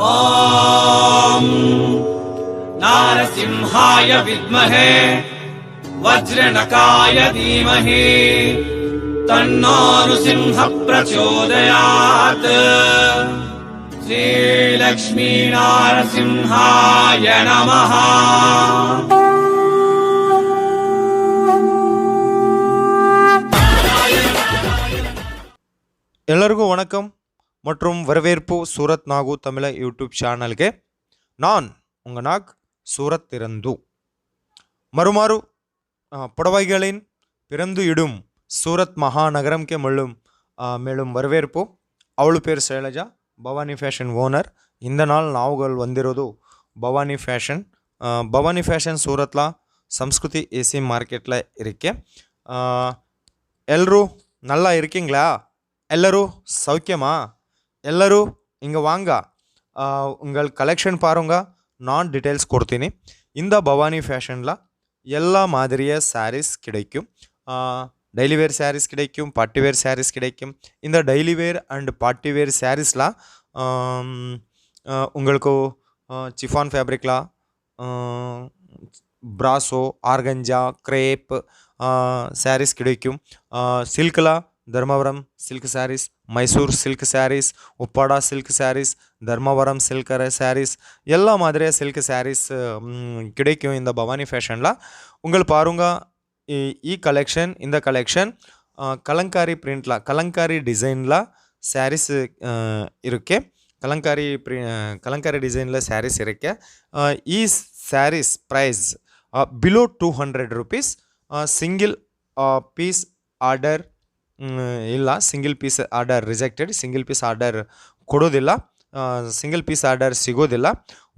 ஓம். நாரசிம்ஹாய வித்மஹே வஜ்ரணகாய தீமஹி தன்னோருசிம்ஹ பிரச்சோதயாத். ஸ்ரீலக்ஷ்மி நாரசிம்ஹாய நமஹா. எல்லாருக்கும் வணக்கம். மற்றும் வரவேற்பு சூரத் நாகு தமிழ யூடியூப் சேனல்கே நான் உங்கள் நாக் சூரத் திறந்து. மறுமாறு புடவைகளின் பிறந்து இடும் சூரத் மகாநகரம்க்கு மேலும் மேலும் வரவேற்பு. ಅವಳು பேர் சைலஜா பவானி ஃபேஷன் ஓனர் இந்த நாள் நாவுகள் வந்திருது பவானி ஃபேஷன் பவானி ஃபேஷன் ಸೂರತ್ಲ ಸಂಸ್ಕೃತಿ ஏசி மார்க்கெட்டில் ಮಾರ್ಕೆಟ್ಲ எல்லோரும் நல்லா இருக்கீங்களா? எல்லோரும் சௌக்கியமா? ಎಲ್ಲರೂ இங்கே வாங்க உங்கள் கலெக்ஷன் பாருங்க நான் டீட்டெயில்ஸ் கொடுத்தீனி இந்த பவானி ஃபேஷனில் எல்லா மாதிரிய சாரீஸ் கிடைக்கும் டெய்லி வேர் சாரீஸ் கிடைக்கும் பார்ட்டி வேர் சாரீஸ் கிடைக்கும் இந்த daily wear and party wear சாரீஸில் உங்களுக்கு சிஃபான் ஃபேப்ரிக்கில் பிராசோ ஆர்கஞ்சா க்ரேப் சாரீஸ் கிடைக்கும் சில்கில் Dharmavaram silk sarees Mysore silk sarees Uppada silk sarees Dharmapuram silk sarees எல்லா மாதிரியாக சில்க் சாரீஸ் கிடைக்கும் இந்த பவானி ஃபேஷனில் உங்கள் பாருங்க இ கலெக்ஷன் இந்த கலெக்ஷன் கலங்காரி பிரிண்டில் கலங்காரி டிசைனில் சாரீஸ் இருக்கே. கலங்காரி பிரி கலங்காரி டிசைனில் சாரீஸ் இருக்கே. ಈ sarees price below two hundred rupees single piece order ಇಲ್ಲ single piece order rejected single piece order ಕೊಡೋದಿಲ್ಲ ಸಿಂಗಲ್ ಪೀಸ್ ಆರ್ಡರ್ ಸಿಗೋದಿಲ್ಲ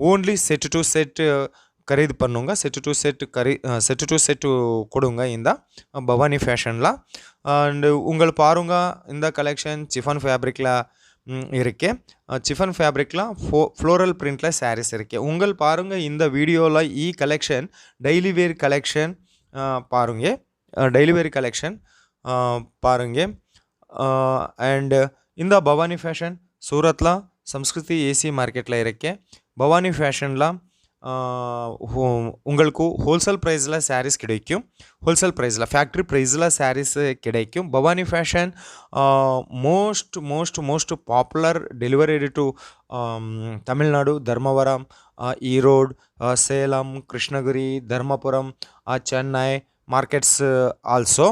ಓನ್ಲಿ ಸೆಟ್ ಟು ಸೆಟ್ ಖರೀದು பண்ணுங்க செட் டு செட் கரி செட் டு செட் கொடுங்க இந்த பவானி ஃபேஷனில் அண்டு உங்கள் பாருங்க இந்த கலெக்ஷன் சிஃபன் ஃபேப்ரிக்கில் இருக்கு சிஃபன் ஃபேப்ரிக்லாம் ஃபோ ஃப்ளோரல் பிரிண்டில் சாரீஸ் இருக்கு உங்கள் பாருங்க இந்த வீடியோவில் இ கலெக்ஷன் டெய்லி வேர் கலெக்ஷன் பாருங்க டெய்லி வேர் கலெக்ஷன் பாருங்க அண்ட் இந்த பவானி ஃபேஷன் சூரத்தில் சம்ஸ்கிருதி ஏசி மார்க்கெட்டில் இருக்கு பவானி ஃபேஷனில் உங்களுக்கு ஹோல்சேல் ப்ரைஸில் சாரீஸ் கிடைக்கும் ஹோல்சேல் ப்ரைஸில் ஃபேக்ட்ரி ப்ரைஸில் சாரீஸ் கிடைக்கும் Bhavani fashion most most most popular delivery to Tamil Nadu Dharmavaram Erode Salem Krishnagiri Dharmapuram Chennai markets also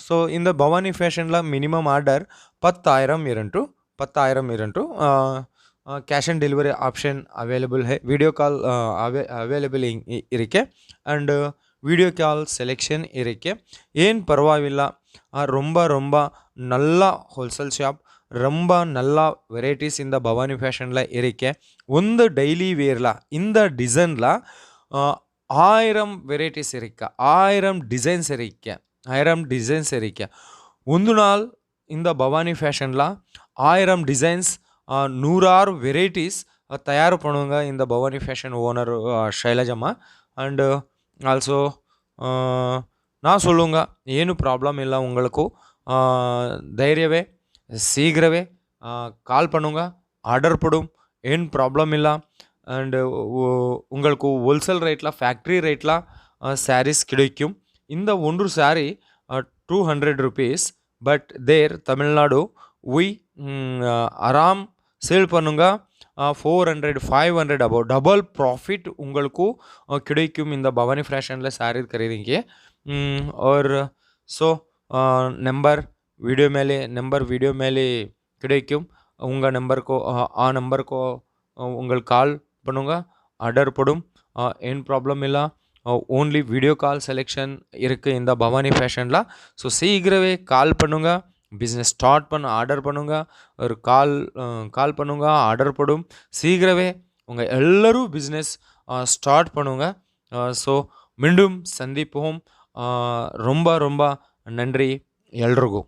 so இந்த பவானி ஃபேஷனில் மினிமம் ஆர்டர் பத்தாயிரம் இரண்டு பத்தாயிரம் இரண்டு cash on delivery option available high video call ಅವೇ ಅವೈಲೇಬಲ್ ಇರಕ್ಕೆ ಆ್ಯಂಡ್ வீடியோ கால் செலெக்ஷன் இருக்கு ஏன் பரவாயில்ல ஆ, ரொம்ப ரொம்ப நல்ல ஹோல்சேல் ஷாப் ரொம்ப நல்ல வெரைட்டிஸ் இந்த பவானி ஃபேஷனில் இருக்கு ಒಂದು ಡೈಲಿ ವೇರ್ಲ இந்த டிசைனில் ஆயிரம் வெரைட்டிஸ் இருக்கு ஆயிரம் டிசைன்ஸ் இருக்கு ஆயிரம் டிசைன்ஸ் இருக்கு ಒಂದು நாள் இந்த பவானி ஃபேஷனில் ஆயிரம் டிசைன்ஸ் நூறாறு வெரைட்டிஸ் தயார் பண்ணுவாங்க இந்த Bhavani fashion owner Shailajamma and also நான் சொல்லுங்க ಏನು ಪ್ರಾಬ್ಲಮ್ ಇಲ್ಲ உங்களுக்கு ಧೈರ್ಯವೇ சீக்கிரவே கால் பண்ணுங்க ஆர்டர் போடும் ಏನು ಪ್ರಾಬ್ಲಮ್ ಇಲ್ಲ அண்டு உங்களுக்கு ஹோல்சேல் ரேட்டில் ஃபேக்ட்ரி ரேட்டில் சாரீஸ் கிடைக்கும் இந்த ஒன்று saree two hundred rupees but there Tamil Nadu உய் ஆராம் சேல் பண்ணுங்க four hundred five hundred above double profit உங்களுக்கு அஹ், கிடைக்கும் இந்த பவானி ஃபேஷனில் சாரீ ಖರೀದಿಗೆ और ஸோ நம்பர் வீடியோ மேலே நம்பர் வீடியோ மேலே கிடைக்கும் உங்கள் நம்பருக்கு ஆ நம்பருக்கு உங்கள் கால் பண்ணுங்க ஆர்டர் போடும் ಏನು ಪ್ರಾಬ್ಲಮ್ ಇಲ್ಲ ஓன்லி வீடியோ கால் செலெக்ஷன் இருக்குது இந்த பவானி ஃபேஷனில் ஸோ சீக்கிரவே கால் பண்ணுங்கள் பிஸ்னஸ் ஸ்டார்ட் பண்ண ஆர்டர் பண்ணுங்க. ஒரு கால் கால் பண்ணுங்க ஆர்டர் படும். சீக்கிரவே உங்கள் எல்லோரும் பிஸ்னஸ் ஸ்டார்ட் பண்ணுங்க. ஸோ மீண்டும் சந்திப்போம். ரொம்ப ரொம்ப நன்றி. எல்லோருக்கும்